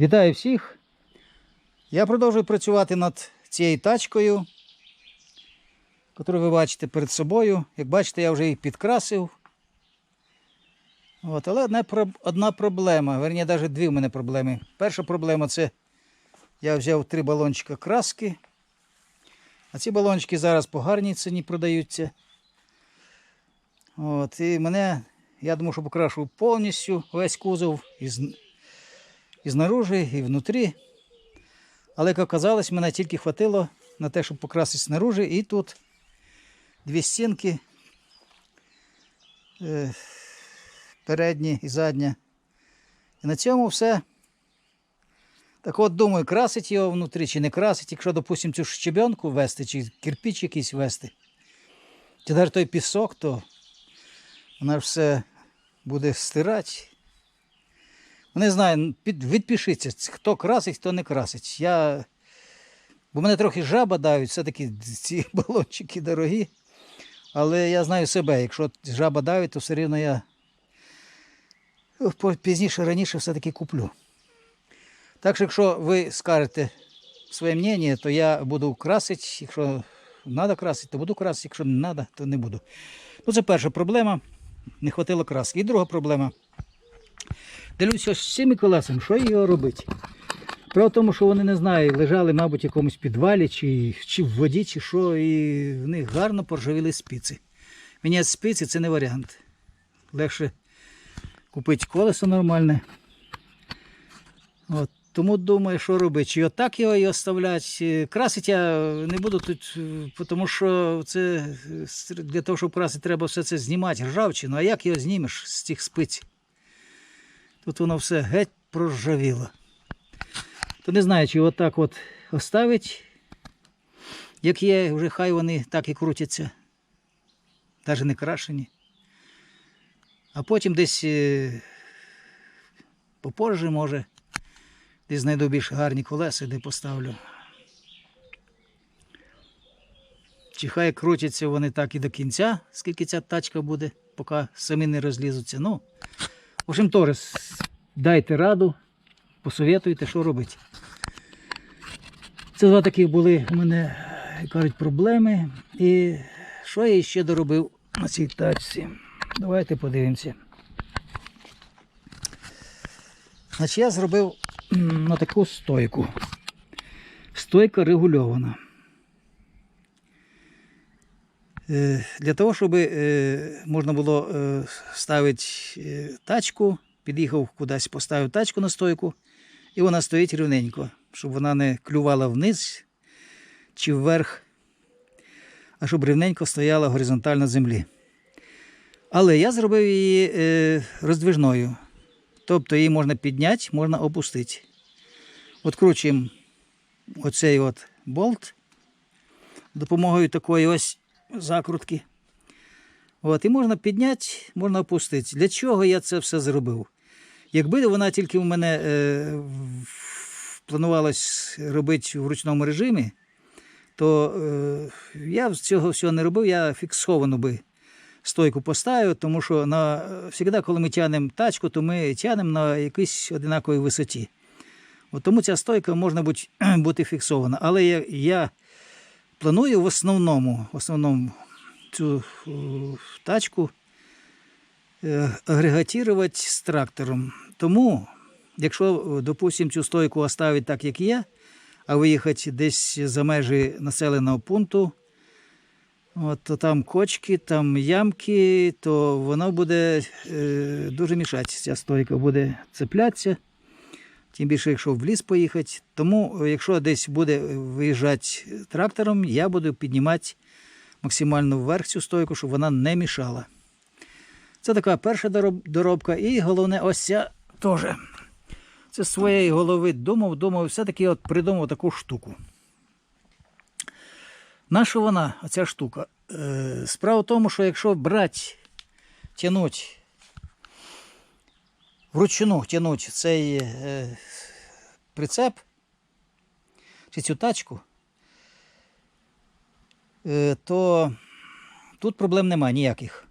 Вітаю всіх. Я продовжую працювати над цією тачкою, яку ви бачите перед собою. Як бачите, я вже її підкрасив. От, але одна, одна проблема, верні, навіть дві в мене проблеми. Перша проблема це я взяв три балончика краски. А ці балончики зараз по гарній ціні продаються. От, і мене, я думаю, що покрашу повністю весь кузов із, і знаружи, і внутрі. Але, як оказалось, мене тільки хватило на те, щоб покрасити снаружи, і тут дві стінки. Е, передня і задня. І на цьому все. Так от думаю, красить його внутрі чи не красить, якщо, допустимо, цю щебенку ввести, чи кирпич якийсь ввести, чи навіть той пісок, то вона ж все буде стирати. Не знаю, відпишіться, хто красить, хто не красить. Я... Бо мене трохи жаба давить, все-таки ці балончики дорогі. Але я знаю себе, якщо жаба давить, то все рівно я ну, пізніше, раніше все-таки куплю. Так що, якщо ви скажете своє мнення, то я буду красити. Якщо треба красити, то буду красити, якщо не треба, то не буду. Ну, це перша проблема. Не хватило краски. І друга проблема. Дивлюся з цими колесами, що його робити? В тому, що вони не знаю, лежали, мабуть, в якомусь підвалі, чи, чи в воді, чи що, і в них гарно поржавіли спиці. Міняти спиці це не варіант. Легше купити колесо нормальне. От, тому думаю, що робити. Чи отак його і оставляти. Красити я не буду тут, е, тому що це е, для того, щоб красити, треба все це знімати, ржавчину. А як його знімеш з цих спиць? Тут воно все геть проржавіло. То не знаю, чи отак от оставить, як є, вже хай вони так і крутяться, навіть не крашені. А потім десь е, попозже, може, десь знайду більш гарні колеса, де поставлю. Чи хай крутяться вони так і до кінця, скільки ця тачка буде, поки самі не розлізуться. Ну, в общем, теж дайте раду, посоветуйте, що робити. Це два такі були у мене, кажуть, проблеми. І що я ще доробив на цій тачці? Давайте подивимося. Значить, я зробив на таку стойку. Стойка регульована. Е, Для того, щоб е, можна було е, ставити е, тачку, під'їхав кудись, поставив тачку на стойку, і вона стоїть рівненько, щоб вона не клювала вниз чи вверх, а щоб рівненько стояла горизонтально землі. Але я зробив її е, роздвижною. Тобто її можна підняти, можна опустити. Откручуємо оцей от болт допомогою такої ось закрутки. От, і можна підняти, можна опустити. Для чого я це все зробив? Якби вона тільки в мене е, планувалось робити в ручному режимі, то е, я цього всього не робив, я фіксовану би стойку поставив, тому що на, завжди, коли ми тягнемо тачку, то ми тягнемо на якійсь одинаковій висоті. От тому ця стойка може бути, бути фіксована. Але я, я планую в основному, в основному цю е, тачку е, агрегатувати з трактором. Тому, якщо, е, допустимо, цю стойку оставити так, як є, а виїхати десь за межі населеного пункту, от, то там кочки, там ямки, то воно буде е, дуже мішати. Ця стойка буде цеплятися. Тим більше, якщо в ліс поїхати. Тому, е, якщо десь буде виїжджати трактором, я буду піднімати максимально вверх цю стойку, щоб вона не мішала. Це така перша доробка. І головне, ось ця теж. Це з своєї голови думав, думав, все-таки от придумав таку штуку. Наша вона, оця штука? Е, справа в тому, що якщо брати, тянуть, вручну тянуть цей е, прицеп чи цю тачку, е, то тут проблем немає ніяких.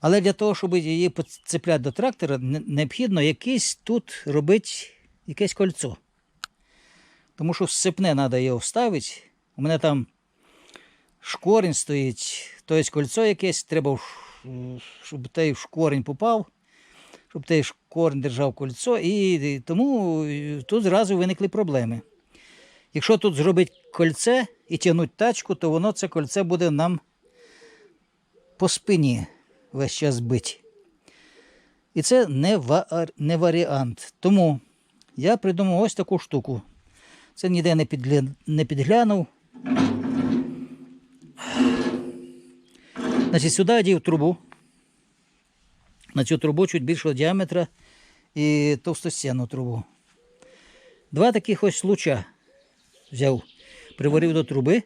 Але для того, щоб її поцепляти до трактора, необхідно якесь тут робити якесь кольцо. Тому що всипне треба його вставити. У мене там шкорінь стоїть, тобто кольцо якесь, треба, щоб той шкорінь попав, щоб той шкорінь держав кольцо, і тому е, тут зразу виникли проблеми. Якщо тут зробити кольце і тягнути тачку, то воно це кольце буде нам по спині весь час бить. І це не, ва- не варіант. Тому я придумав ось таку штуку. Це ніде не, підгля... не підглянув. Значить, сюди одів трубу. На цю трубу чуть більшого діаметра і товстостінну трубу. Два таких ось луча взяв, приварив до труби.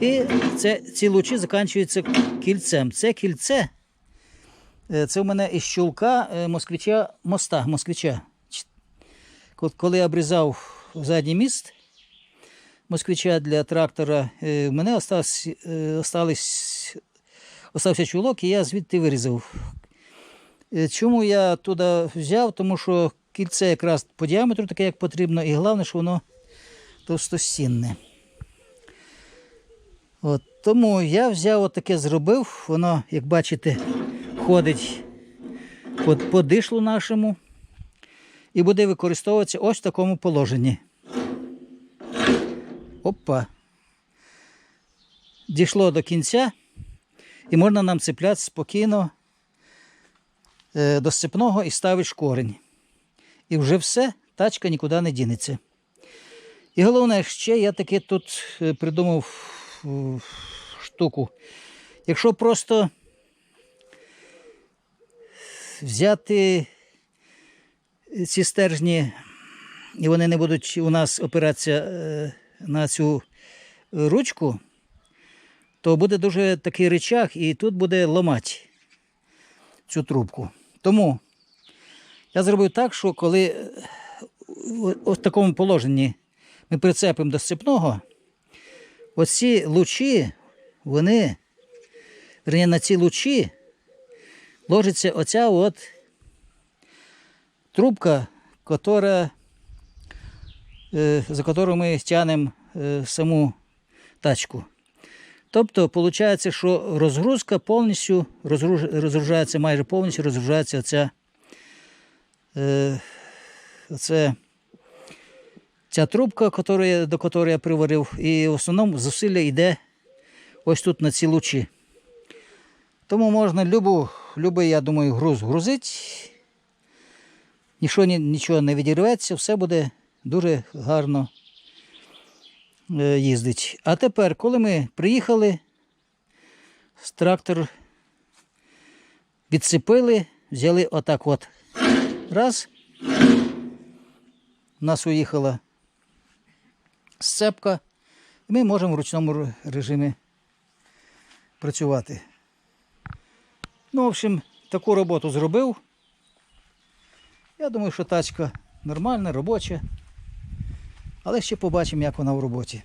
І це, ці лучі закінчуються кільцем. Це кільце, е, це в мене із щулка е, москвича моста. москвича. Коли я обрізав задній міст москвича для трактора, е, в мене остались, остався чулок, і я звідти вирізав. Е, Чому я туди взяв? Тому що кільце якраз по діаметру таке, як потрібно, і головне, що воно товстостінне. От, тому я взяв отаке зробив, воно, як бачите, ходить по, дишлу нашому і буде використовуватися ось в такому положенні. Опа. Дійшло до кінця, і можна нам цепляти спокійно е, до сцепного і ставити шкорень. І вже все, тачка нікуди не дінеться. І головне, ще я таки тут е, придумав е, штуку. Якщо просто взяти ці стержні, і вони не будуть у нас опиратися на цю ручку, то буде дуже такий рычаг, і тут буде ломати цю трубку. Тому я зробив так, що коли е, в такому положенні ми прицепимо до сцепного, оці лучі, вони, верні, на ці лучі ложиться оця от трубка, котора, е, за которую ми тягнемо е, саму тачку. Тобто, виходить, що розгрузка повністю розгружається майже повністю розгружається оця, е, оце, ця трубка, до якої я приварив, і в основному зусилля йде ось тут на ці лучі. Тому можна любу, любий, я думаю, груз грузити. Нічого, нічого не відірветься, все буде дуже гарно їздить. А тепер, коли ми приїхали, трактор відсипили, взяли отак от. Раз. У нас уїхала сцепка, і ми можемо в ручному режимі працювати. Ну, в общем, таку роботу зробив. Я думаю, що тачка нормальна, робоча. Але ще побачимо, як вона в роботі.